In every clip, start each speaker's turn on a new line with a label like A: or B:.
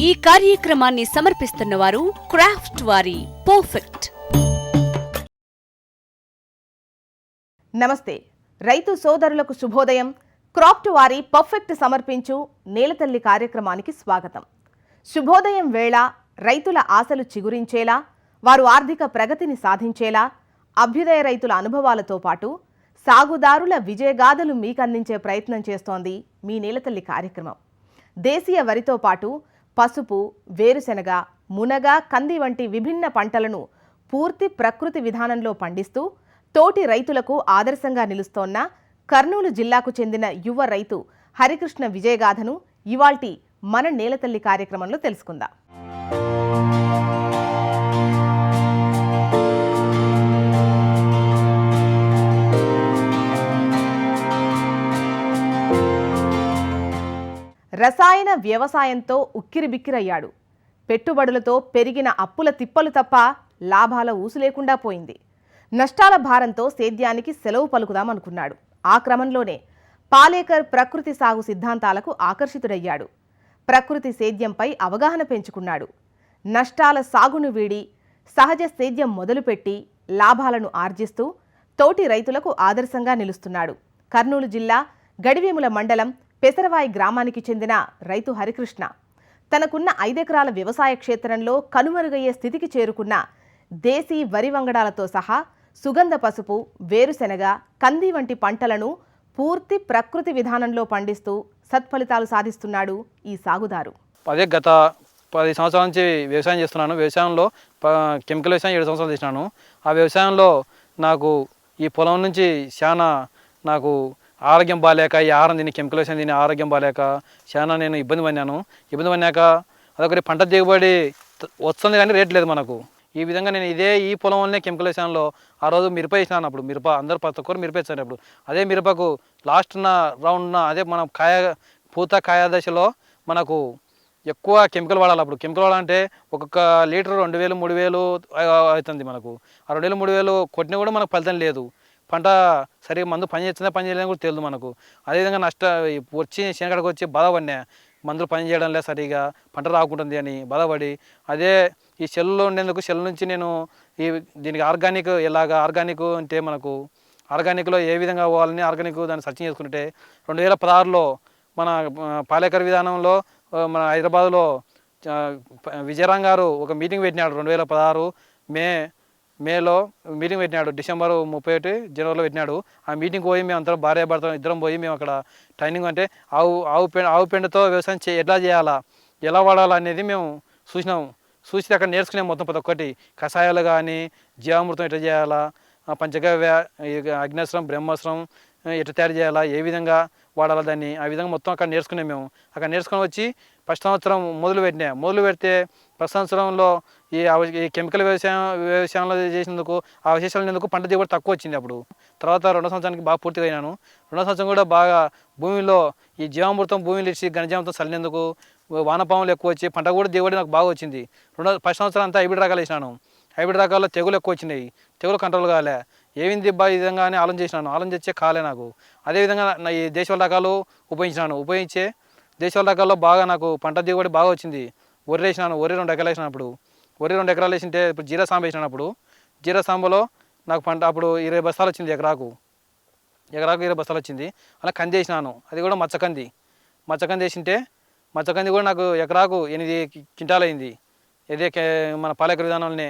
A: ఈ కార్యక్రమాన్ని సమర్పిస్తున్న వారు క్రాఫ్ట్ వారి. పర్ఫెక్ట్.
B: నమస్తే. రైతు సోదరులకు శుభోదయం. క్రాఫ్ట్ వారి పర్ఫెక్ట్ సమర్పించు నేలతల్లి కార్యక్రమానికి స్వాగతం. శుభోదయం వేళ రైతుల ఆశలు చిగురించేలా వారు ఆర్థిక ప్రగతిని సాధించేలా అభ్యుదయ రైతుల అనుభవాలతో పాటు సాగుదారుల విజయగాథలు మీకందించే ప్రయత్నం చేస్తోంది మీ నేలతల్లి కార్యక్రమం. దేశీయ వరితో పాటు పసుపు వేరుశెనగ మునగ కంది వంటి విభిన్న పంటలను పూర్తి ప్రకృతి విధానంలో పండిస్తూ తోటి రైతులకు ఆదర్శంగా నిలుస్తోన్న కర్నూలు జిల్లాకు చెందిన యువ రైతు హరికృష్ణ విజయగాథను ఇవాల్టి మన నేలతల్లి కార్యక్రమంలో తెలుసుకుందాం. రసాయన వ్యవసాయంతో ఉక్కిరిబిక్కిరయ్యాడు. పెట్టుబడులతో పెరిగిన అప్పుల తిప్పలు తప్ప లాభాల ఊసు లేకుండా పోయింది. నష్టాల భారంతో సేద్యానికి సెలవు పలుకుదామనుకున్నాడు. ఆ క్రమంలోనే పాలేకర్ ప్రకృతి సాగు సిద్ధాంతాలకు ఆకర్షితుడయ్యాడు. ప్రకృతి సేద్యంపై అవగాహన పెంచుకున్నాడు. నష్టాల సాగును వీడి సహజ సేద్యం మొదలుపెట్టి లాభాలను ఆర్జిస్తూ తోటి రైతులకు ఆదర్శంగా నిలుస్తున్నాడు. కర్నూలు జిల్లా గడివేముల మండలం పెసరవాయి గ్రామానికి చెందిన రైతు హరికృష్ణ. తనకున్న ఐదెకరాల వ్యవసాయ క్షేత్రంలో కనుమరుగయ్యే స్థితికి చేరుకున్న దేశీ వరి వంగడాలతో సహా సుగంధ పసుపు వేరుశెనగ కంది వంటి పంటలను పూర్తి ప్రకృతి విధానంలో పండిస్తూ సత్ఫలితాలు సాధిస్తున్నాడు ఈ సాగుదారు.
C: అదే గత పది సంవత్సరాల నుంచి వ్యవసాయం చేస్తున్నాను. వ్యవసాయంలో ప- కెమికల్ వ్యవసాయం ఏడు సంవత్సరాలు చేసినాను. ఆ వ్యవసాయంలో నాకు ఈ పొలం నుంచి చాలా నాకు ఆరోగ్యం బాగాలేక ఈ ఆహారం తిని కెమికల్ వ్యవసాయం తిని ఆరోగ్యం బాగాలేక చాలా నేను ఇబ్బంది పడినాను. ఇబ్బంది పడినాక అదొకటి పంట దిగుబడి వస్తుంది కానీ రేట్ లేదు మనకు. ఈ విధంగా నేను ఇదే ఈ పొలం వల్లనే కెమికల్ వేసానులో ఆ రోజు మిరప వేసినాను అప్పుడు. మిరప అందరు ప్రతి ఒక్కరు మిరప వేసాను అప్పుడు. అదే మిరపకు లాస్ట్ రౌండ్న రౌండ్ అదే మనం కాయ పూత కాయ దశలో మనకు ఎక్కువ కెమికల్ వాడాలి అప్పుడు. కెమికల్ వాడాలంటే ఒక్కొక్క లీటర్ రెండు వేలు మూడు వేలు అవుతుంది మనకు. ఆ రెండు వేలు మూడు వేలు కొట్టినా కూడా మనకు ఫలితం లేదు. పంట సరిగా మందు పని చేస్తుందా పని చేయలేదని కూడా తెలియదు మనకు. అదేవిధంగా నష్ట వచ్చి శనగడకు వచ్చి బాధపడినా మందులు పని చేయడం లేదు సరిగా పంట రాకుంటుంది అని బాధపడి అదే ఈ సెల్లో ఉండేందుకు సెల్ నుంచి నేను ఈ దీనికి ఆర్గానిక్ ఎలాగా ఆర్గానిక్ అంటే మనకు ఆర్గానిక్లో ఏ విధంగా పోవాలని ఆర్గానిక్ దాన్ని సర్చింగ్ చేసుకుంటే రెండు వేల పదహారులో మన పాలేకర్ విధానంలో మన హైదరాబాద్లో విజయరాం గారు ఒక మీటింగ్ పెట్టినాడు రెండు వేల పదహారు మే మేలో మీటింగ్ పెట్టినాడు. డిసెంబర్ ముప్పై ఒకటి జనవరిలో పెట్టినాడు. ఆ మీటింగ్ పోయి మేము అందరం భార్య భర్త ఇద్దరం పోయి మేము అక్కడ ట్రైనింగ్ అంటే ఆవు ఆవు పెండ ఆవు పెండతో వ్యవసాయం చే ఎట్లా చేయాలా? ఎలా వాడాలా అనేది మేము చూసినాము. చూసి అక్కడ నేర్చుకునే మొత్తం ప్రతి ఒక్కటి. కషాయాలు కానీ జీవామృతం ఎట్లా చేయాలా? పంచగవ్య అగ్నేశ్వరం బ్రహ్మాశ్రం ఎట్లా తయారు చేయాలా? ఏ విధంగా వాడాలా దాన్ని? ఆ విధంగా మొత్తం అక్కడ నేర్చుకునే మేము. అక్కడ నేర్చుకొని వచ్చి ఫస్ట్ సంవత్సరం మొదలు పెట్టినా. మొదలు పెడితే ప్రతి సంవత్సరంలో ఈ ఈ కెమికల్ వ్యవసాయం వ్యవసాయంలో చేసినందుకు ఆ అవశేషాలు ఎందుకు పంట దిగుబడి తక్కువ వచ్చింది అప్పుడు. తర్వాత రెండో సంవత్సరానికి బాగా పూర్తిగా అయినాను. రెండో సంవత్సరం కూడా బాగా భూమిలో ఈ జీవామృతం భూమిలో ఇచ్చి ఘనజీవామృతం చల్లినందుకు వానపాములు ఎక్కువ వచ్చి పంట కూడా దిగుబడి నాకు బాగా వచ్చింది. రెండో ఫస్ట్ సంవత్సరం అంతా హైబ్రిడ్ రకాలు వేసినాను. హైబ్రిడ్ రకాల్లో తెగులు ఎక్కువ వచ్చినాయి. తెగులు కంట్రోల్ కాలే. ఏమింది బా ఈ విధంగా అని ఆలోచన చేసినాను. ఆలోచన చేసే కాలే నాకు. అదేవిధంగా నా ఈ దేశవాళ రకాలు ఉపయోగించినాను. ఉపయోగించే దేశవాళ రకాల్లో బాగా నాకు పంట దిగుబడి బాగా వచ్చింది. వరి వేసినాను వరి రెండు ఎకరాలు వేసినప్పుడు. వరి రెండు ఎకరాలు వేసింటే ఇప్పుడు జీరా సాంబ వేసినప్పుడు. జీరా సాంబలో నాకు పంట అప్పుడు ఇరవై బస్తాలు వచ్చింది ఎకరాకు. ఎకరాకు ఇరవై బస్తాలు వచ్చింది. అలా కంది వేసినాను. అది కూడా మచ్చకంది మచ్చకంది వేసింటే మచ్చకంది కూడా నాకు ఎకరాకు ఎనిమిది క్వింటాలు క్వింటాల్ అయింది ఇదే మన పాలేకర విధానంలోనే.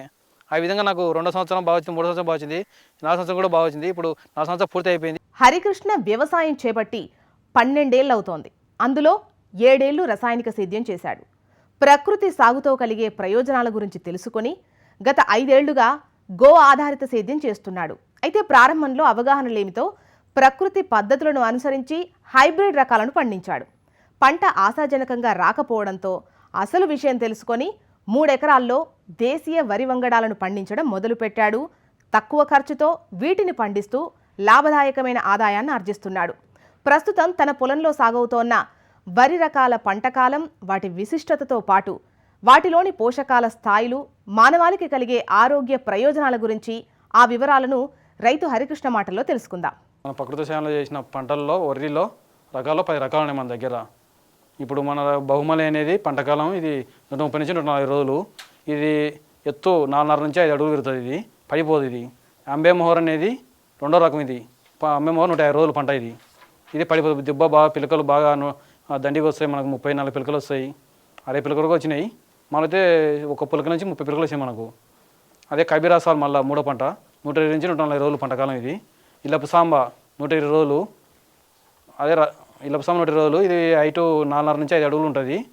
C: ఆ విధంగా నాకు రెండో సంవత్సరం బాగా వచ్చింది మూడో సంవత్సరం బాగా వచ్చింది నాలుగు సంవత్సరం కూడా బాగా వచ్చింది. ఇప్పుడు నాలుగు సంవత్సరం పూర్తి అయిపోయింది
B: హరికృష్ణ వ్యవసాయం చేపట్టి పన్నెండేళ్ళు అవుతోంది. అందులో ఏడేళ్ళు రసాయనిక సేద్యం చేశాడు. ప్రకృతి సాగుతో కలిగే ప్రయోజనాల గురించి తెలుసుకొని గత ఐదేళ్ళుగా గో ఆధారిత సేద్యం చేస్తున్నాడు. అయితే ప్రారంభంలో అవగాహన లేమితో ప్రకృతి పద్ధతులను అనుసరించి హైబ్రిడ్ రకాలను పండించాడు. పంట ఆశాజనకంగా రాకపోవడంతో అసలు విషయం తెలుసుకొని మూడెకరాల్లో దేశీయ వరి వంగడాలను పండించడం మొదలుపెట్టాడు. తక్కువ ఖర్చుతో వీటిని పండిస్తూ లాభదాయకమైన ఆదాయాన్ని ఆర్జిస్తున్నాడు. ప్రస్తుతం తన పొలంలో సాగవుతోన్న వరి రకాల పంటకాలం వాటి విశిష్టతతో పాటు వాటిలోని పోషకాల స్థాయిలు మానవాళికి కలిగే ఆరోగ్య ప్రయోజనాల గురించి ఆ వివరాలను రైతు హరికృష్ణ మాటల్లో తెలుసుకుందాం.
C: మన ప్రకృతి సేవలో చేసిన పంటల్లో వరిలో రకాలు పది రకాలు ఉన్నాయి మన దగ్గర. ఇప్పుడు మన బహుమలి అనేది పంటకాలం ఇది నూట ముప్పై నుంచి నూట నలభై రోజులు. ఇది ఎత్తు నాలుగున్నర నుంచి ఐదు అడుగులు పెరుగుతుంది ఇది పడిపోదు ఇది. అంబే మొహర్ అనేది రెండో రకం ఇది. ప- అంబే మొహర్ నూట యాభై రోజులు పంట ఇది. ఇది పడిపోతుంది దిబ్బ బాగా పిలకలు బాగా దండికి వస్తాయి మనకు ముప్పై నలభై పిలకలు వస్తాయి. అరవై పిలకలు వచ్చినాయి. మనైతే ఒక పిలక నుంచి ముప్పై పిలకలు వచ్చాయి మనకు. అదే కబీరాసాలు మళ్ళీ మూడో పంట. నూట ఇరవై నుంచి నూట నలభై రోజులు పంటకాలం ఇది. ఇల్లపు సాంబ నూట ఇరవై రోజులు. అదే ఇల్లపు సాంబ నూట ఇరవై రోజులు. ఇది ఐటు నాలుగున్నర నుంచి ఐదు అడుగులు ఉంటుంది.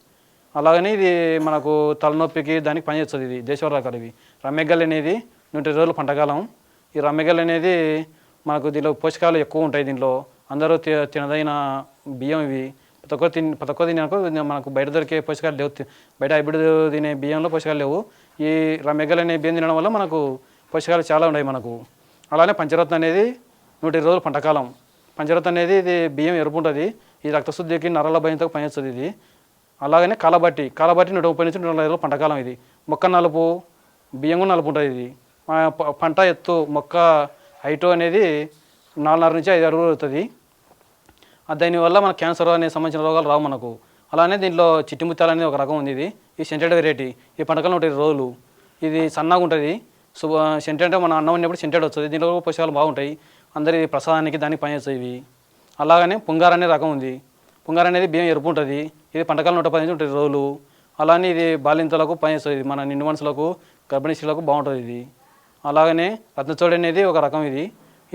C: అలాగని ఇది మనకు తలనొప్పికి దానికి పనిచేస్తుంది ఇది. దేశవర రకాలు ఇవి. రమ్మెగల్ అనేది నూట ఇరవై రోజులు పంటకాలం. ఈ రమ్మెగల్ అనేది మనకు దీనిలో పోషకాలు ఎక్కువ ఉంటాయి దీంట్లో అందరూ తి- తినదగిన బియ్యం ఇవి. తక్కువ తిని తక్కువ ఒక్కరు మనకు బయట దొరికే పోషకాలు లేవు. బయట హైబ్రిడ్ తినే బియ్యంలో పోషకాలు లేవు. ఈ రమెగలు అనే బియ్యం తినడం వల్ల మనకు పోషకాలు చాలా ఉన్నాయి మనకు. అలానే పంచరత్న అనేది నూట ఇరవై రోజులు పంటకాలం. పంచరత్న అనేది ఇది బియ్యం ఎరుపు ఉంటుంది. ఈ రక్తశుద్ధికి నరాల భయంతో పనిచేస్తుంది ఇది. అలాగనే కాలబట్టి కాలబట్టి నూట ముప్పై నుంచి నూట నలభై రోజులు పంటకాలం ఇది. మొక్క నలుపు బియ్యం కూడా నలుపు ఉంటుంది ఇది. పంట ఎత్తు మొక్క హైటు అనేది నాలుగున్నర నుంచి ఐదు అడుగులు అవుతుంది దానివల్ల మన క్యాన్సర్ అనే సంబంధించిన రోగాలు రావు మనకు. అలానే దీంట్లో చిట్టిముత్యాలు అనేది ఒక రకం ఉంది ఇది. ఈ సెంటెడ్ వెరైటీ ఈ పంటకాలం ఉంటుంది రోజులు ఇది సన్నగా ఉంటుంది. శుభ సెంటెడ్ అంటే మన అన్నం ఉన్నప్పుడు సెంటెడ్ వస్తుంది. దీంట్లో పోషకాలు బాగుంటాయి. అందరి ప్రసాదానికి దానికి పనిచేస్తాయి ఇవి. అలాగనే పుంగార్ అనే రకం ఉంది. పుంగార్ అనేది బియ్యం ఎరుపు ఉంటుంది. ఇది పంటకాలం నూట పది ఉంటుంది రోజులు అలానే ఇది బాలింతలకు పనిచేస్తుంది. మన నిండు మనుషులకు గర్భిణీ స్త్రీలకు బాగుంటుంది ఇది. అలాగనే రత్నచోడి అనేది ఒక రకం ఇది.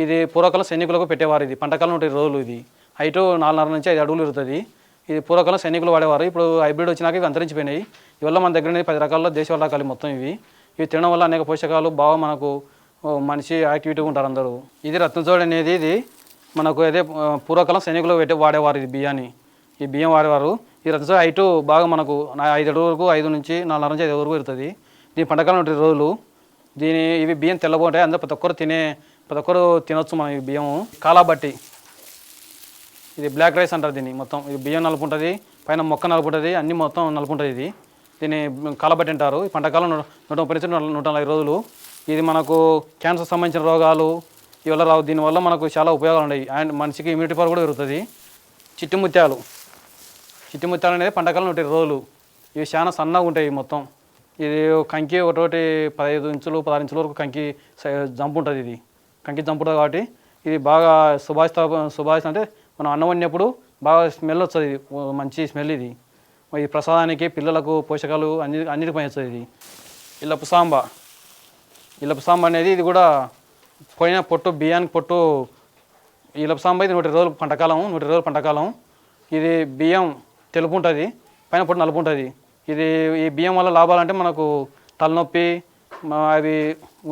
C: ఇది పూర్వకాలం సైనికులకు పెట్టేవారు ఇది. పంటకాలం ఉంటుంది రోజులు ఇది. హైటు నాలుగున్నర నుంచి ఐదు అడుగులు ఇరుతుంది. ఇది పూర్వకాలం సైనికులు వాడేవారు. ఇప్పుడు హైబ్రిడ్ వచ్చినాక ఇవి అంతరించిపోయినాయి. ఇవల్ల మన దగ్గర పది రకాల్లో దేశవాళ రకాలు మొత్తం ఇవి. ఇవి తినడం వల్ల అనేక పోషకాలు బాగా మనకు మనిషి యాక్టివిటీగా ఉంటారు అందరూ. ఇది రత్నచోడు అనేది ఇది మనకు అదే పూర్వకాలం సైనికులు పెట్టే వాడేవారు ఇది బియ్యాన్ని. ఈ బియ్యం వాడేవారు. ఈ రత్నచోడు హైటు బాగా మనకు ఐదు అడుగు వరకు ఐదు నుంచి నాలుగున్నర నుంచి ఐదు వరకు ఇరుతుంది. దీని పంటకాలం ఉంటుంది రోజులు. దీని ఇవి బియ్యం తెల్లబోంటాయి. అందరూ ప్రతి ఒక్కరు తినే ప్రతి ఒక్కరు తినొచ్చు మనం ఈ బియ్యం కాలాబట్టి. ఇది బ్లాక్ రైస్ అంటారు దీన్ని. మొత్తం ఇది బియ్యం నలుపు ఉంటుంది పైన మొక్క నలుపు ఉంటుంది అన్ని మొత్తం నలుపు ఉంటుంది ఇది. దీన్ని కాలబట్టి అంటారు. ఈ పంటకాలం నూట నూట ముప్పై నుంచి నూట నలభై రోజులు. ఇది మనకు క్యాన్సర్ సంబంధించిన రోగాలు ఇవల్ల రావు దీనివల్ల మనకు చాలా ఉపయోగాలు ఉన్నాయి. అండ్ మనిషికి ఇమ్యూనిటీ పవర్ కూడా పెరుగుతుంది. చిట్టి ముత్యాలు. చిట్టి ముత్యాలు అనేది పంటకాలం నూట రోజులు. ఇవి చాలా సన్నగా ఉంటాయి మొత్తం. ఇది కంకి ఒకటి పదహైదు ఇంచులు పదహారు ఇంచుల వరకు కంకి జంపు జంప్ ఉంటుంది ఇది. కంకి జంపు ఉంటుంది కాబట్టి ఇది బాగా సుభాషిత సుభాషిత అంటే మనం అన్నం వండినప్పుడు బాగా స్మెల్ వస్తుంది మంచి స్మెల్ ఇది. ఈ ప్రసాదానికి పిల్లలకు పోషకాలు అన్ని అన్నిటికి పనిచేస్తుంది ఇది. ఇల్లపు సాంబ. ఇల్లపు సాంబ అనేది ఇది కూడా పోయిన పొట్టు బియ్యానికి పొట్టు ఇల్లపు సాంబ ఇది నూట రోజులు పంటకాలం నూట రోజులు పంటకాలం ఇది బియ్యం తెలుపు ఉంటుంది పైన పొట్టు నలుపు ఉంటుంది. ఇది ఈ బియ్యం వల్ల లాభాలంటే మనకు తలనొప్పి అవి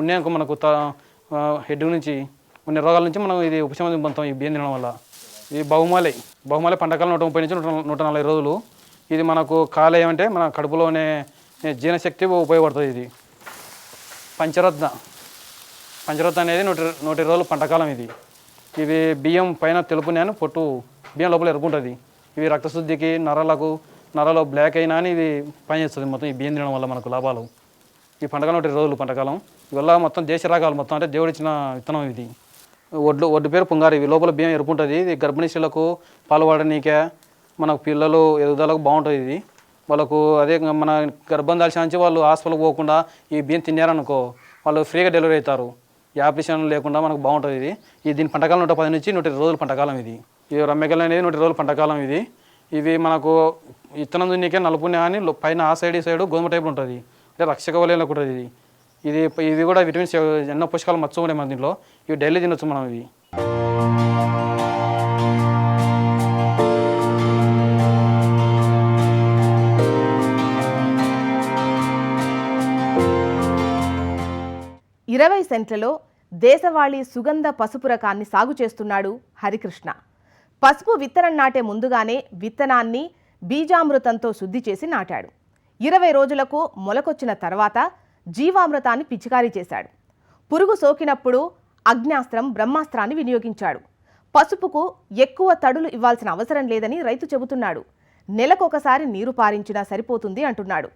C: ఉన్నాక మనకు త హెడ్ నుంచి ఉన్న రోగాల నుంచి మనం ఇది ఉపశమనం పొందుతాం ఈ బియ్యం తినడం వల్ల. ఈ బహుమాలి బహుమాలి పంటకాలం నూట ముప్పై నుంచి నూట నూట నలభై రోజులు. ఇది మనకు కాలేయం అంటే మన కడుపులోనే జీర్ణశక్తి ఉపయోగపడుతుంది ఇది. పంచరత్న పంచరత్న అనేది నూట నూట రోజులు పంటకాలం ఇది. ఇవి బియ్యం పైన తెలుపు నేను పొట్టు బియ్యం లోపల ఎరుకుంటుంది ఇవి రక్తశుద్ధికి నరాలకు నరలో బ్లాక్ అయినా అని ఇది పనిచేస్తుంది మొత్తం ఈ బియ్యం తినడం వల్ల మనకు లాభాలు. ఈ పంటకాలం నూట ఇరవై రోజులు పంటకాలం ఇవల్ల మొత్తం దేశ రాగాలు మొత్తం అంటే దేవుడిచ్చిన విత్తనం ఇది. ఒడ్లు ఒడ్డు పేరు పుంగారు. ఇవి లోపల బియ్యం ఎరుపుంటుంది. ఇది గర్భిణీ స్త్రీలకు పాలు మనకు పిల్లలు ఎదుగుదలకు బాగుంటుంది ఇది. వాళ్ళకు అదే మన గర్భం దాల్చిన నుంచి వాళ్ళు హాస్పిటల్కి పోకుండా ఈ బియ్యం తిన్నారనుకో వాళ్ళు ఫ్రీగా డెలివరీ అవుతారు. ఈ ఆపరేషన్ లేకుండా మనకు బాగుంటుంది ఇది. ఇది దీని పంటకాలం నూట పది నుంచి నూట రోజులు రోజుల పంటకాలం ఇది. ఈ రమ్మెకల్ అనేది నూట రోజులు రోజుల పంటకాలం ఇది. ఇవి మనకు ఇత్తనం దున్నికే నలుపునే అని పైన ఆ సైడ్ ఈ సైడ్ గోధుమ టైప్ ఉంటుంది. అంటే రక్షక వలయంలో ఉంటుంది ఇది. ఇది ఇది కూడా విటమిన్స్ ఎన్నో పోషకాలు మచ్చ ఉన్నాయి మన దీంట్లో. ఇవి డైలీ తినొచ్చు మనం ఇవి.
B: ఇరవై సెంట్లలో దేశవాళీ సుగంధ పసుపు రకాన్ని సాగు చేస్తున్నాడు హరికృష్ణ. పసుపు విత్తనం నాటే ముందుగానే విత్తనాన్ని బీజామృతంతో శుద్ధి చేసి నాటాడు. ఇరవై రోజులకు మొలకొచ్చిన తర్వాత జీవామృతాన్ని పిచికారీ చేశాడు. పురుగు సోకినప్పుడు అగ్నాస్త్రం బ్రహ్మాస్త్రాన్ని వినియోగించాడు. పసుపుకు ఎక్కువ తడులు ఇవ్వాల్సిన అవసరం లేదని రైతు చెబుతున్నాడు. నెలకొకసారి నీరు పారించినా సరిపోతుంది అంటున్నాడు.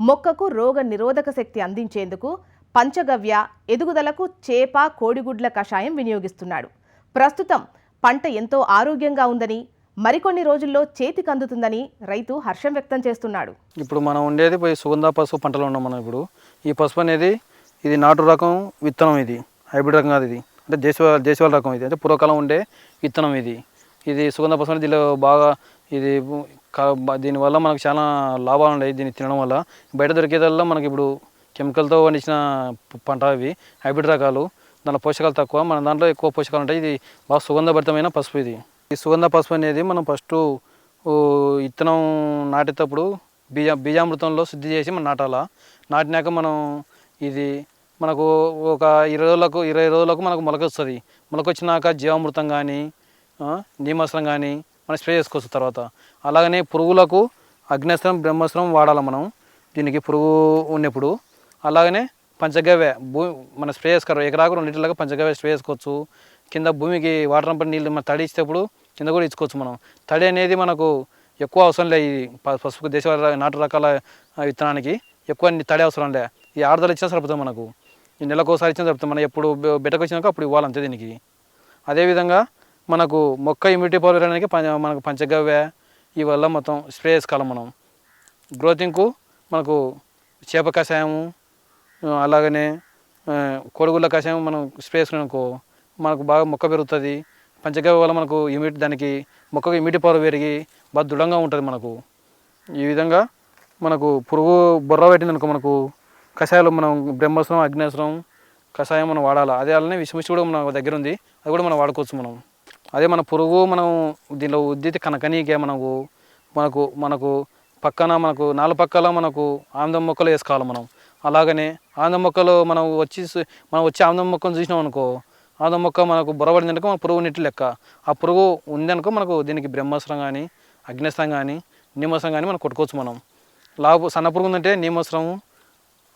B: మొక్కకు రోగ నిరోధక శక్తి అందించేందుకు పంచగవ్య ఎదుగుదలకు చేప కోడిగుడ్ల కషాయం వినియోగిస్తున్నాడు. ప్రస్తుతం పంట ఎంతో ఆరోగ్యంగా ఉందని మరికొన్ని రోజుల్లో చేతికి అందుతుందని రైతు హర్షం వ్యక్తం చేస్తున్నాడు.
C: ఇప్పుడు మనం ఉండేది పోయి సుగంధ పసుపు పంటలో ఉన్నాం మనం ఇప్పుడు. ఈ పసుపు అనేది ఇది నాటు రకం విత్తనం ఇది. హైబ్రిడ్ రకం కాదు ఇది. అంటే దేశవాళ దేశవాళ రకం ఇది. అంటే పూర్వకాలం ఉండే విత్తనం ఇది. ఇది సుగంధ పసుపు అనేది దీనిలో బాగా ఇది దీనివల్ల మనకు చాలా లాభాలు ఉన్నాయి దీన్ని తినడం వల్ల. బయట దొరికేదల్లా మనకి ఇప్పుడు కెమికల్తో పండించిన పంట ఇవి హైబ్రిడ్ రకాలు. దాంట్లో పోషకాలు తక్కువ. మన దాంట్లో ఎక్కువ పోషకాలు ఉంటాయి. ఇది బాగా సుగంధభరితమైన పసుపు ఇది. ఈ సుగంధ పసుపు అనేది మనం ఫస్ట్ విత్తనం నాటేటప్పుడు బీజ బీజామృతంలో శుద్ధి చేసి మనం నాటాలా? నాటినాక మనం ఇది మనకు ఒక ఇరవై రోజులకు ఇరవై రోజులకు మనకు మొలక వస్తుంది జీవామృతం కానీ నీమస్త్రం కానీ మనం స్ప్రే చేసుకోవచ్చు తర్వాత. అలాగనే పురుగులకు అగ్నేస్త్రం బ్రహ్మస్త్రం వాడాలి మనం. దీనికి పురుగు ఉన్నప్పుడు. అలాగనే పంచగవ్య భూమి మన స్ప్రే చేసుకోరు ఎకరాకు రెండు లీటర్లకు పంచగవ్య స్ప్రే చేసుకోవచ్చు. కింద భూమికి వాటర్ రంపడి నీళ్ళు మనం తడి ఇచ్చేటప్పుడు కింద కూడా ఇచ్చుకోవచ్చు మనం. తడి అనేది మనకు ఎక్కువ అవసరం లే ఈ ప- పసుపు దేశ నాటు రకాల విత్తనానికి. ఎక్కువ తడి అవసరం లే. ఈ ఆరుదలు ఇచ్చినా సరిపోతుంది మనకు. ఈ నెలకు ఒకసారి ఇచ్చినా సరిపోతుంది మనం ఎప్పుడు బిడ్డకు వచ్చినాక అప్పుడు ఇవ్వాలంతే దీనికి. అదేవిధంగా మనకు మొక్క ఇమ్యూనిటీ పవర్ పెరగడానికి పంచ మనకు పంచగవ్య ఇవల్ల మొత్తం స్ప్రే చేసుకోవాలి మనం. గ్రోతింగ్కు మనకు చేప కషాయము అలాగనే ఆ, కషాయం మనం స్ప్రే చేసుకున్నామనుకో మనకు బాగా మొక్క పెరుగుతుంది. పంచగవ్య వల్ల మనకు ఇమ్యూనిటీ దానికి మొక్కకు ఇమ్యూనిటీ పవర్ పెరిగి బాగా దృఢంగా ఉంటుంది మనకు. ఈ విధంగా మనకు పురుగు బొర్ర పెట్టిందనుకో మనకు కషాయాలు మనం బ్రహ్మాస్త్రం అగ్నేశ్వరం కషాయం మనం వాడాలి? అదే అలానే విషమిషి కూడా మన దగ్గర ఉంది అది కూడా మనం వాడుకోవచ్చు మనం. అదే మన పురుగు మనం దీనిలో ఉద్దితి కనకనీకే మనకు మనకు మనకు పక్కన మనకు నాలుగు పక్కల మనకు ఆందం మొక్కలు వేసుకోవాలి మనం. అలాగనే ఆందం మొక్కలు మనం వచ్చి మనం వచ్చి ఆందం మొక్కలు చూసినాం అనుకో అదో మొక్క మనకు బొరబడిందనుకో మన పురుగు నీటి లెక్క. ఆ పురుగు ఉందనుకో మనకు దీనికి బ్రహ్మాస్త్రం కానీ అగ్నేస్త్రం కానీ నిమ్మస్త్రం కానీ మనం కొట్టుకోవచ్చు మనం. లావు సన్న పురుగు ఉందంటే నిమ్మస్త్రము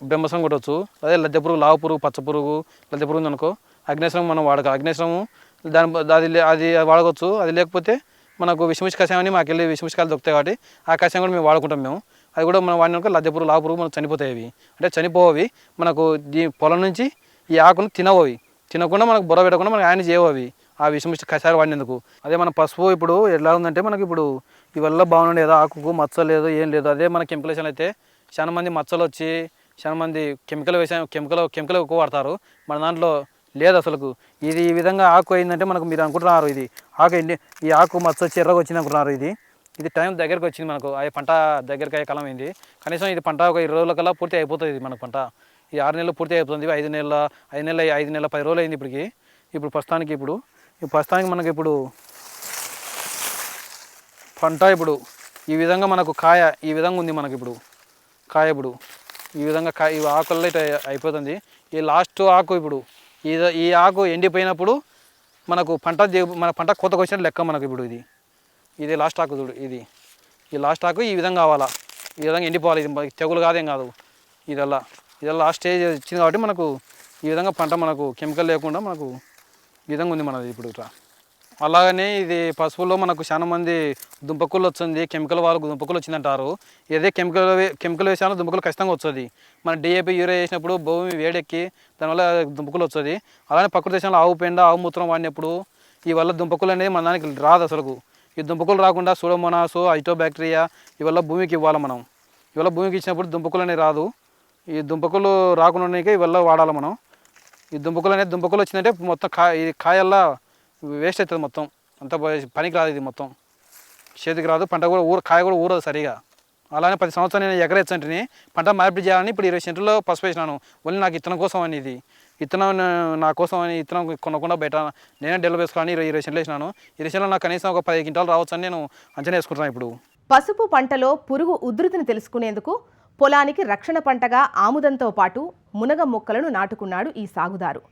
C: బ్రహ్మస్రం కొట్టవచ్చు అదే లద్దె పురుగు లావు పురుగు పచ్చ పురుగు లద్దె పురుగు ఉందనుకో అగ్నేశ్వరం మనం వాడక అగ్నేశ్వరము దాని అది లే- అది వాడవచ్చు అది లేకపోతే మనకు విషమిష కషాయం అని మాకు వెళ్ళి విషమిష్ దొరుకుతాయి కాబట్టి ఆ కషాయం కూడా మేము వాడుకుంటాం మేము. అది కూడా మనం వాడినాక లద్దె పురుగు లావు పురుగు మనం చనిపోతాయి అవి. అంటే చనిపోవి మనకు దీ పొలం నుంచి ఈ ఆకును తినవవి తినకుండా మనకు బుర్ర పెట్టకుండా మనకు ఆయన అవి. ఆ విషం కషాయాలు వాడినందుకు. అదే మన పసుపు ఇప్పుడు ఎలా ఉందంటే మనకి ఇప్పుడు ఇవల్ల బాగుండే ఏదో ఆకుకు మచ్చ లేదు ఏం లేదు. అదే మన కెమికలేషన్ అయితే చాలా మంది మచ్చలు వచ్చి చాలా మంది కెమికల్ వేసాం కెమికల్ కెమికల్ ఎక్కువ వాడతారు. మన దాంట్లో లేదు అసలుకు. ఇది ఈ విధంగా ఆకు అయిందంటే మనకు మీరు అనుకుంటున్నారు ఇది. ఆకు ఎండి ఈ ఆకు మచ్చ వచ్చి ఎర్రగా వచ్చింది అనుకుంటున్నారు ఇది. ఇది టైం దగ్గరకు వచ్చింది మనకు. అది పంట దగ్గరికి అయ్యే కాలం అయింది. కనీసం ఇది పంట ఒక ఇరవై రోజులకల్లా పూర్తి అయిపోతుంది ఇది మనకు పంట. ఈ ఆరు నెలలు పూర్తి అయిపోతుంది. ఐదు నెలల ఐదు నెలల ఐదు నెలల పది రోజులు అయింది ఇప్పటికి. ఇప్పుడు ప్రస్తుతానికి ఇప్పుడు ఈ ప్రస్తుతానికి మనకి ఇప్పుడు పంట ఇప్పుడు ఈ విధంగా మనకు కాయ ఈ విధంగా ఉంది మనకి ఇప్పుడు. కాయ ఇప్పుడు ఈ విధంగా కాయ ఈ ఆకుల్లో అయిపోతుంది. ఈ లాస్ట్ ఆకు ఇప్పుడు ఈ ఈ ఆకు ఎండిపోయినప్పుడు మనకు పంట మన పంట కోతకు వచ్చిన లెక్క మనకు ఇప్పుడు ఇది. ఇది లాస్ట్ ఆకు చూడు ఇది. ఈ లాస్ట్ ఆకు ఈ విధంగా కావాలా? ఈ విధంగా ఎండిపోవాలి. ఇది మనకి తెగులు కాదేం కాదు. ఇదల్లా. ఇది లాస్ట్ స్టేజ్ వచ్చింది కాబట్టి మనకు ఈ విధంగా పంట మనకు కెమికల్ లేకుండా మనకు ఈ విధంగా ఉంది మనది ఇప్పుడు ఇట్లా. అలాగనే ఇది పసుపులో మనకు చాలా మంది దుంపకులు వచ్చింది కెమికల్ వాళ్ళకు దుంపకులు వచ్చిందంటారు. ఏదే కెమికల్ వే- కెమికల్ వేసాను దుంపకులు ఖచ్చితంగా వస్తుంది. మన డిఏపి యూరియా వేసినప్పుడు భూమి వేడెక్కి దానివల్ల దుంపకులు వస్తుంది. అలానే ప్రకృతి దేశంలో ఆవు పెండ ఆవు మూత్రం వాడినప్పుడు ఈ వల్ల దుంపకులు అనేది మన దానికి రాదు అసలు ఈ దుంపకులు రాకుండా సూడోమోనాసు ఐటోబ్యాక్టీరియా ఇవల్ల భూమికి ఇవ్వాలి మనం. ఇవల్ల భూమికి ఇచ్చినప్పుడు దుంపకులు అనేది రాదు. ఈ దుంపకులు రాకుండా ఇవల్ల వాడాలి మనం. ఈ దుంపకులు అనేది దుంపకులు వచ్చిందంటే మొత్తం కాయ ఈ కాయల్లా వేస్ట్ అవుతుంది మొత్తం. అంత పనికి రాదు ఇది మొత్తం. చేతికి రాదు పంట కూడా ఊర కాయ కూడా ఊరదు సరిగా. అలానే పది సంవత్సరాలు నేను ఎకరేచ్చంటిని పంట మార్పిడి చేయాలని ఇప్పుడు ఇరవై సెంటర్లో పసుపు వేసినాను. ఓన్లీ నాకు ఇత్తనం కోసం అని ఇది. ఇత్తనం నా- కోసం అని ఇతనం కొనకుండా బయట నేనే డెలివరీ వేసుకోవాలని ఇరవై ఇరవై సెంట్లు వేసినాను. ఇరవై సెంట్లో నాకు కనీసం ఒక పది క్వింటాలు రావచ్చు అని నేను అంచనా వేసుకుంటున్నాను ఇప్పుడు.
B: పసుపు పంటలో పురుగు ఉధృతిని తెలుసుకునేందుకు పొలానికి రక్షణ పంటగా ఆముదంతో పాటు మునగ మొక్కలను నాటుకున్నాడు ఈ సాగుదారు.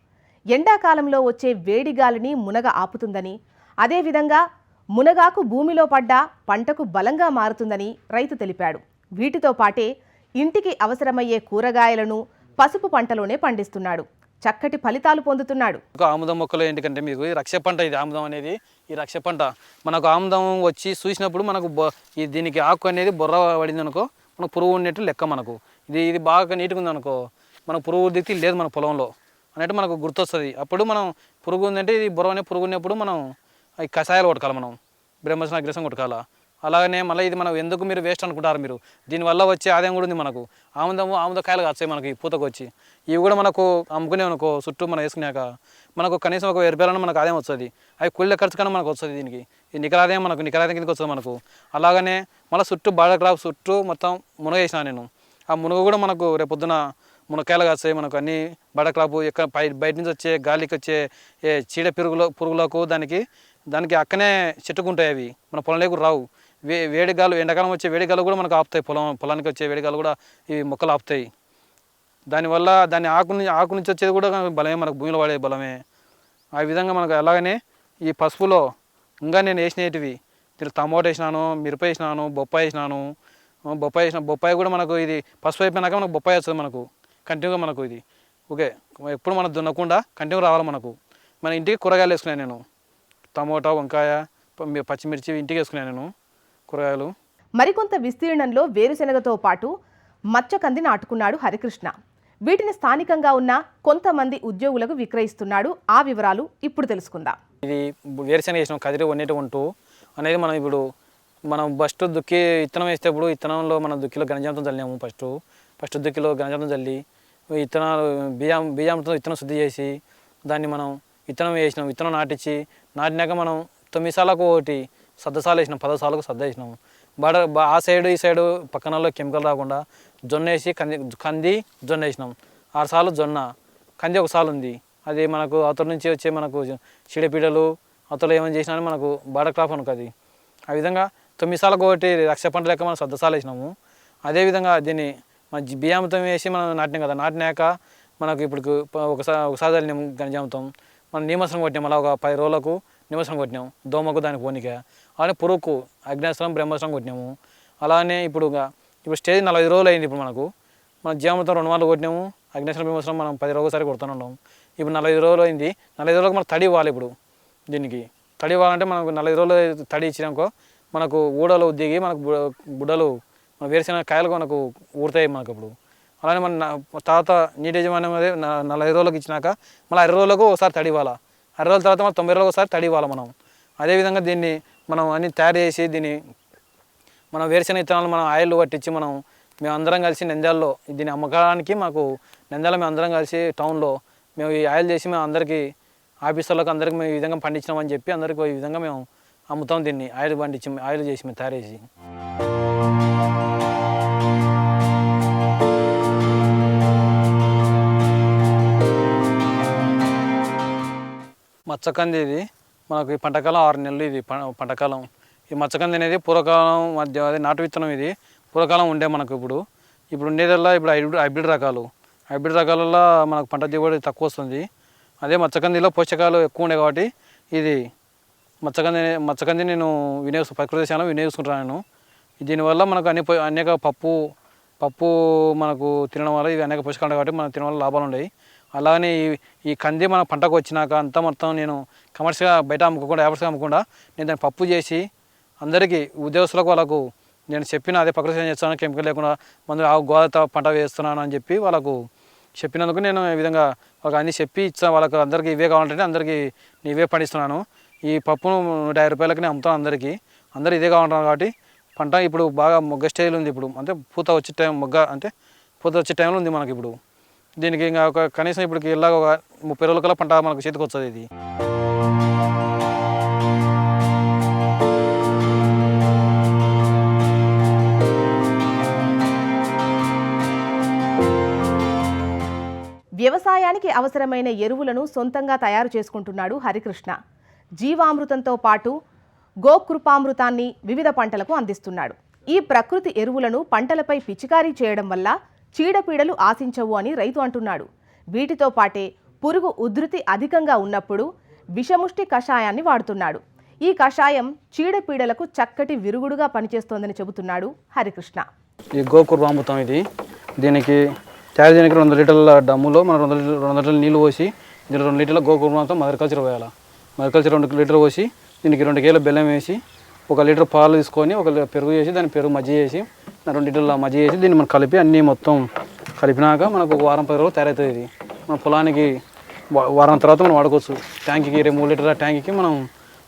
B: ఎండాకాలంలో వచ్చే వేడి గాలిని మునగ ఆపుతుందని అదేవిధంగా మునగాకు భూమిలో పడ్డా పంటకు బలంగా మారుతుందని రైతు తెలిపాడు. వీటితో పాటే ఇంటికి అవసరమయ్యే కూరగాయలను పసుపు పంటలోనే పండిస్తున్నాడు. చక్కటి ఫలితాలు పొందుతున్నాడు.
C: ఒక ఆముదం మొక్కలు ఏంటంటే మీకు ఈ రక్ష పంట ఇది ఆముదం అనేది ఈ రక్ష పంట. మనకు ఆముదం వచ్చి చూసినప్పుడు మనకు బొ- దీనికి ఆకు అనేది బొర్ర పడింది అనుకో మనకు పురుగు ఉన్నట్టు లెక్క మనకు. ఇది ఇది బాగా నీట్గా ఉంది అనుకో మనకు పురుగు దిక్కి లేదు మన పొలంలో అన్నట్టు మనకు గుర్తొస్తుంది. అప్పుడు మనం పురుగు ఉందంటే ఇది బుర్ర అనే పురుగు ఉన్నప్పుడు మనం ఈ కషాయాలు కొట్టుకోవాలి మనం. బ్రహ్మస్న అగ్రసం కొట్టుకోవాలా? అలాగనే మళ్ళీ ఇది మనం ఎందుకు మీరు వేస్ట్ అనుకుంటారు మీరు? దీనివల్ల వచ్చే ఆదాయం కూడా ఉంది మనకు. ఆముదము ఆముదకాయలు కాస్తాయి మనకి పూతకు వచ్చి. ఇవి కూడా మనకు అమ్ముకునే అనుకో చుట్టూ మనం వేసుకున్నాక మనకు కనీసం ఒక వెయ్యి మనకు ఆదాయం వస్తుంది. అవి కూలీల ఖర్చు కన్నా మనకు వస్తుంది దీనికి. ఈ నికరాదాయం మనకు నికరాదాయం కిందకి వస్తుంది మనకు. అలాగనే మళ్ళీ చుట్టూ బాగా చుట్టూ మొత్తం మునగ వేసిన నేను. ఆ మునగ కూడా మనకు రేపొద్దున మునక్కాయలు కాస్తాయి మనకు అన్ని బడ ఎక్కడ పై బయట నుంచి వచ్చే గాలికి వచ్చే ఏ చీడ పురుగుల పురుగులకు దానికి దానికి అక్కనే చెట్టుకుంటాయి అవి. మన పొలంలోకి రావు. వే వేడిగాలు ఎండాకాలం వచ్చే వేడిగాలు కూడా మనకు ఆపుతాయి. పొలం పొలానికి వచ్చే వేడిగాలు కూడా ఈ మొక్కలు ఆపుతాయి. దానివల్ల దాని ఆకు నుంచి ఆకు నుంచి వచ్చేది కూడా బలమే మనకు భూమిలో పడే బలమే. ఆ విధంగా మనకు అలాగనే ఈ పసుపులో ఇంకా నేను వేసినవి దీని టమోటా వేసినాను మిరప వేసినాను బొప్పాయి వేసినాను. బొప్పాయి వేసిన బొప్పాయి కూడా మనకు ఇది పసుపు అయిపోయినాక మనకు బొప్పాయి వస్తుంది మనకు కంటిన్యూగా మనకు ఇది. ఓకే ఎప్పుడు మనం దున్నకుండా కంటిన్యూ రావాలి మనకు. మన ఇంటికి కూరగాయలు వేసుకున్నాను నేను. టమోటా వంకాయ పచ్చిమిర్చి ఇంటికి వేసుకున్నాను నేను. కూరగాయలు.
B: మరికొంత విస్తీర్ణంలో వేరుశెనగతో పాటు మచ్చకంది నాటుకున్నాడు హరికృష్ణ. వీటిని స్థానికంగా ఉన్న కొంతమంది ఉద్యోగులకు విక్రయిస్తున్నాడు. ఆ వివరాలు ఇప్పుడు తెలుసుకుందాం.
C: ఇది వేరుశనగ వేసినాం Kadiri one eight one two అనేది మనం ఇప్పుడు మనం ఫస్ట్ దుక్కి విత్తనం వేసేటప్పుడు విత్తనంలో మనం దుక్కిలో గణజామతం చల్లినాము ఫస్ట్. ఫస్ట్ దుక్కిలో గణజామతం చల్లి విత్తనాలు బియ్యం బియ్యంతో విత్తనం శుద్ధి చేసి దాన్ని మనం విత్తనం వేసినాం విత్తనం నాటించి నాటినాక మనం తొమ్మిది సార్లకు ఒకటి సద్దసాలు వేసినాం పదో సార్లకు సద్ద వేసినాం బడ ఆ సైడ్ ఈ సైడు పక్కనలో కెమికల్ రాకుండా జొన్న వేసి కంది కంది జొన్న వేసినాం ఆరు సార్లు జొన్న కంది ఒక సాలు ఉంది. అది మనకు అవతల నుంచి వచ్చే మనకు చీడపీడలు అవతల ఏమైనా చేసినా అని మనకు బాడ క్రాప్ అనుకది. ఆ విధంగా తొమ్మిది సార్లకు ఒకటి లక్ష పంట లెక్క మనం సద్దసాలు వేసినాము అదేవిధంగా దీన్ని మన జి- బియ్యంతో వేసి మనం నాటినాం కదా నాటినాక మనకు ఇప్పుడు ఒకసారి ఒకసారి చల్లినాం గంజామతం మనం నిమసనం కొట్టినాం అలా ఒక పది రోజులకు నిమసనం కొట్టినాం దోమకు దానికి పోనీక. అలానే పురుగుకు అగ్నేశ్వరం బ్రహ్మాస్త్రం కొట్టినాము. అలానే ఇప్పుడు ఇప్పుడు స్టేజ్ నలభై రోజులు అయింది ఇప్పుడు మనకు. మన జీవామృతం రెండు మార్లు కొట్టినాము అగ్నేశ్వరం బ్రహ్మాస్త్రం మనం పది రోజులసారి కొడుతూ ఉన్నాం. ఇప్పుడు నలభై రోజులు అయింది. నలభై రోజులకు మనకు తడి ఇవ్వాలి ఇప్పుడు దీనికి. తడి ఇవ్వాలంటే మనకు నలభై రోజులు తడి ఇచ్చినాకో మనకు ఊడలు దిగి మనకు బు- బుడ్డలు మన వేరుశెనగ కాయలు మనకు ఊడతాయి మనకు ఇప్పుడు. అలానే మన తర్వాత నీటి యజమాన్యం అనేది నలభై రోజులకు ఇచ్చినాక మళ్ళీ అరవై రోజులకు ఒకసారి తడి ఇవ్వాలి. అరవై రోజుల తర్వాత మళ్ళీ తొంభై రోజులకు ఒకసారి తడి ఇవ్వాలి మనం. అదేవిధంగా దీన్ని మనం అన్ని తయారు చేసి దీన్ని మనం వేరుశెనగ విత్తనాలు మనం ఆయిల్ పట్టించి మనం మేము అందరం కలిసి నంద్యాలలో దీన్ని అమ్మకానికి మాకు నంద్యాల మేము అందరం కలిసి టౌన్లో మేము ఈ ఆయిల్ చేసి మేము అందరికీ ఆఫీసర్లకు అందరికీ మేము ఈ విధంగా పండించినామని చెప్పి అందరికీ ఈ విధంగా మేము అమ్ముతాం దీన్ని. ఆయిల్ పండించి ఆయిల్ చేసి మేము తయారు చేసి. మచ్చకంది ఇది. మనకు ఈ పంటకాలం ఆరు నెలలు ఇది పంటకాలం. ఈ మచ్చకంది అనేది పూర్వకాలం మధ్య అదే నాటు విత్తనం ఇది. పూర్వకాలం ఉండే మనకు ఇప్పుడు. ఇప్పుడు ఉండేదల్లా ఇప్పుడు హైబ్రిడ్ హైబ్రిడ్ రకాలు. హైబ్రిడ్ రకాలలో మనకు పంట దిగుబడి తక్కువ వస్తుంది. అదే మచ్చకందిలో పోషకాలు ఎక్కువ ఉండే కాబట్టి ఇది మచ్చకంది మచ్చకంది నేను వినియోగ ప్రకృతి దేశాలను వినియోగిస్తుంటాను నేను. దీనివల్ల మనకు అన్ని అనేక పప్పు పప్పు మనకు తినడం వల్ల ఇవి అనేక పోషకాలు కాబట్టి మనకు తినడం వల్ల లాభాలు ఉన్నాయి అలానే ఈ ఈ కంది మన పంటకు వచ్చినాక అంతా మొత్తం నేను కమర్షియల్గా బయట అమ్ముకోకుండా యాపర్స్గా అమ్ముకుండా నేను దాన్ని పప్పు చేసి అందరికీ ఉద్యోగస్తులకు వాళ్ళకు నేను చెప్పిన అదే ప్రకృతి చేస్తాను కెమికల్ లేకుండా మందు ఆ గోదాత పంట వేస్తున్నాను అని చెప్పి వాళ్ళకు చెప్పినందుకు నేను ఈ విధంగా వాళ్ళకి అన్ని చెప్పి ఇచ్చాను వాళ్ళకి అందరికీ ఇవే కావాలంటే అందరికీ నేను ఇవే పండిస్తున్నాను. ఈ పప్పును నూట యాభై రూపాయలకి నేను అమ్ముతాను అందరికీ. అందరూ ఇదే కావాలంటున్నారు కాబట్టి పంట ఇప్పుడు బాగా మొగ్గ స్టైల్ ఉంది ఇప్పుడు. అంటే పూత వచ్చే టైం మొగ్గ అంటే పూత వచ్చే టైంలో ఉంది మనకి ఇప్పుడు. దీనికి ఇంకా ఒక కనీసం ఇప్పుడు ఇలాగ ఒక ముప్పై రోజుల కల్లా పంట మనకు చేతికి వస్తుంది ఇది.
B: వ్యవసాయానికి అవసరమైన ఎరువులను సొంతంగా తయారు చేసుకుంటున్నాడు హరికృష్ణ. జీవామృతంతో పాటు గోకృపామృతాన్ని వివిధ పంటలకు అందిస్తున్నాడు. ఈ ప్రకృతి ఎరువులను పంటలపై పిచికారీ చేయడం వల్ల చీడపీడలు ఆశించవు అని రైతు అంటున్నాడు. వీటితో పాటే పురుగు ఉధృతి అధికంగా ఉన్నప్పుడు విషముష్టి కషాయాన్ని వాడుతున్నాడు. ఈ కషాయం చీడపీడలకు చక్కటి విరుగుడుగా పనిచేస్తోందని చెబుతున్నాడు హరికృష్ణ.
C: ఈ గోకూర ఇది. దీనికి తయారు చేయడానికి రెండు లీటర్ల డమ్ములో మనం రెండు రెండు లీటర్ల నీళ్ళు పోసి దీనికి రెండు లీటర్ల గోకూర మదర్కల్చర్ పోయాలి. మదర్కల్చర్ రెండు లీటర్ పోసి దీనికి రెండు కేల బెల్లం వేసి ఒక లీటర్ పాలు తీసుకొని ఒక పెరుగు చేసి దాన్ని పెరుగు మజ్జి చేసి రెండు లీటర్ల మజ్జి చేసి దీన్ని మనం కలిపి అన్నీ మొత్తం కలిపినాక మనకు ఒక వారం పది రోజులు తయారవుతుంది ఇది. మన పొలానికి వారం తర్వాత మనం వాడుకోవచ్చు. ట్యాంక్కి ఇరవై మూడు లీటర్ల ట్యాంక్కి మనం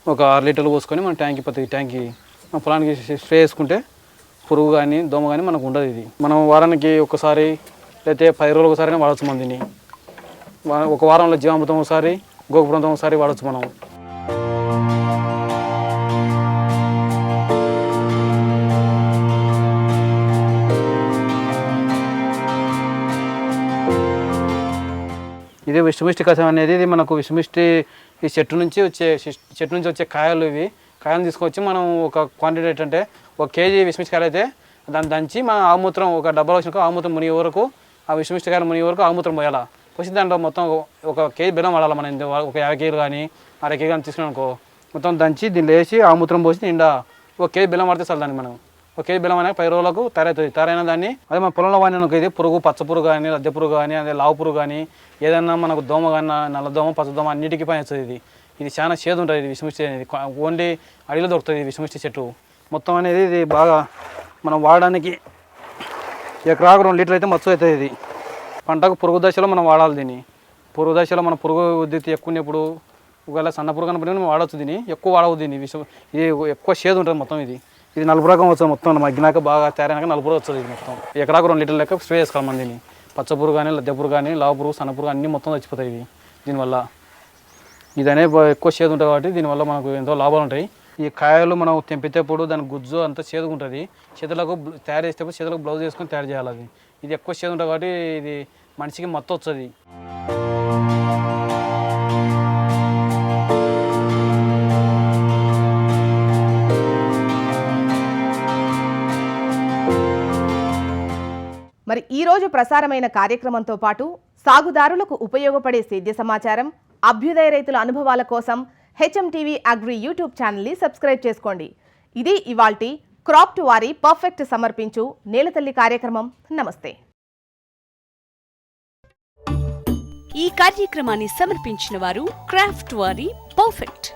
C: ఒక ఆరు లీటర్లు పోసుకొని మనం ట్యాంక్ ప్రతి ట్యాంక్కి మన పొలానికి స్ప్రే చేసుకుంటే పురుగు కానీ దోమ కానీ మనకు ఉండదు ఇది. మనం వారానికి ఒకసారి లేకపోతే పది రోజులు ఒకసారి వాడచ్చు మందిని దీన్ని. ఒక వారంలో జీవామృతం ఒకసారి గోకుపురంతం ఒకసారి వాడచ్చు మనం. ఇది విషమిష్టి కషాయం అనేది ఇది మనకు విషమిష్టి ఈ చెట్టు నుంచి వచ్చే చెట్టు నుంచి వచ్చే కాయలు ఇవి. కాయలు తీసుకొచ్చి మనం ఒక క్వాంటిటీ ఏంటంటే ఒక కేజీ విషమిష్టి కాయలు అయితే దాన్ని దంచి మనం ఆమూత్రం ఒక డబ్బాలో వచ్చిన ఆమూత్రం మునిగే వరకు ఆ విషమిష్టి కాయలు మునిగే వరకు ఆమూత్రం పోయాలా. పోసి దాంట్లో మొత్తం ఒక- కేజీ బెల్లం వాడాలి మనం ఒక యాభై కేజీలు కానీ అర కేజీ కానీ తీసుకున్నాం అనుకో మొత్తం దంచి దీన్ని లేచి ఆమూత్రం పోసి నిండా ఒక కేజీ బెల్లం పడితే చాలు దాన్ని మనం. ఒక కేజీ బెల్లం అనేది పది రోజులకు తయారవుతుంది తయారైన దాన్ని. అదే మన పొలంలో వాడిన ఇది పురుగు పచ్చ పురుగు కానీ లద్దె పురుగు కానీ అదే లావు పురుగు కానీ ఏదైనా మనకు దోమ కానీ నల్ల దోమ పచ్చ దోమ అన్నిటికీ పని వస్తుంది ఇది. ఇది చాలా చేదు ఉంటుంది ఇది విషమిష్టి అనేది. ఓన్లీ అడవిలో దొరుకుతుంది ఈ విషమిష్టి చెట్టు. మొత్తం అనేది ఇది బాగా మనం వాడడానికి ఎకరాకు రెండు లీటర్లు అయితే మచ్చు అవుతుంది ఇది. పంటకు పురుగు దశలో మనం వాడాలి దీన్ని. పురుగు దశలో మన పురుగు ఉద్ధృతి ఎక్కువ ఉన్నప్పుడు ఒకవేళ సన్న పురుగు కనపడిన వాడవచ్చు దీన్ని. ఎక్కువ వాడవద్దు దీన్ని. విషం ఇది ఎక్కువ చేదు ఉంటుంది మొత్తం ఇది. ఇది నలుపు రకం వస్తుంది మొత్తం మగ్గినాక బాగా తయారైనాక నలుపు రకం వస్తుంది ఇది మొత్తం. ఎకరాకు రెండు లీటర్ల లెక్క స్ప్రే చేసుకోవాలి మందిని పచ్చపురు పచ్చ పురుగు కానీ లద్దె పురుగు కానీ లావు పురుగు అన్నీ మొత్తం చచ్చిపోతాయి ఇవి. దీనివల్ల ఇది అనేది ఎక్కువ చేదు ఉంటుంది కాబట్టి దీనివల్ల మనకు ఎంతో లాభాలు ఉంటాయి. ఈ కాయలు మనం తెంపితేప్పుడు దాని గుజ్జు అంతా చేదుగా ఉంటుంది. చేతులకు తయారు చేసేటప్పుడు చేతులకు బ్లౌజ్ వేసుకొని తయారు చేయాలి అది. ఇది ఎక్కువ చేదు ఉంటుంది కాబట్టి ఇది మనిషికి మత్తు వస్తుంది.
B: మరి ఈరోజు ప్రసారమైన కార్యక్రమంతో పాటు సాగుదారులకు ఉపయోగపడే సేద్య సమాచారం అభ్యుదయ రైతుల అనుభవాల కోసం హెచ్ఎం టీవీ అగ్రి యూట్యూబ్ ఛానల్ని సబ్స్క్రైబ్ చేసుకోండి. ఇది ఇవాల్టి క్రాప్ టు వారి పర్ఫెక్ట్ సమర్పించు నేలతల్లి కార్యక్రమం. నమస్తే.
A: ఈ కార్యక్రమాన్ని సమర్పించిన వారు క్రాఫ్ట్ వారి పర్ఫెక్ట్.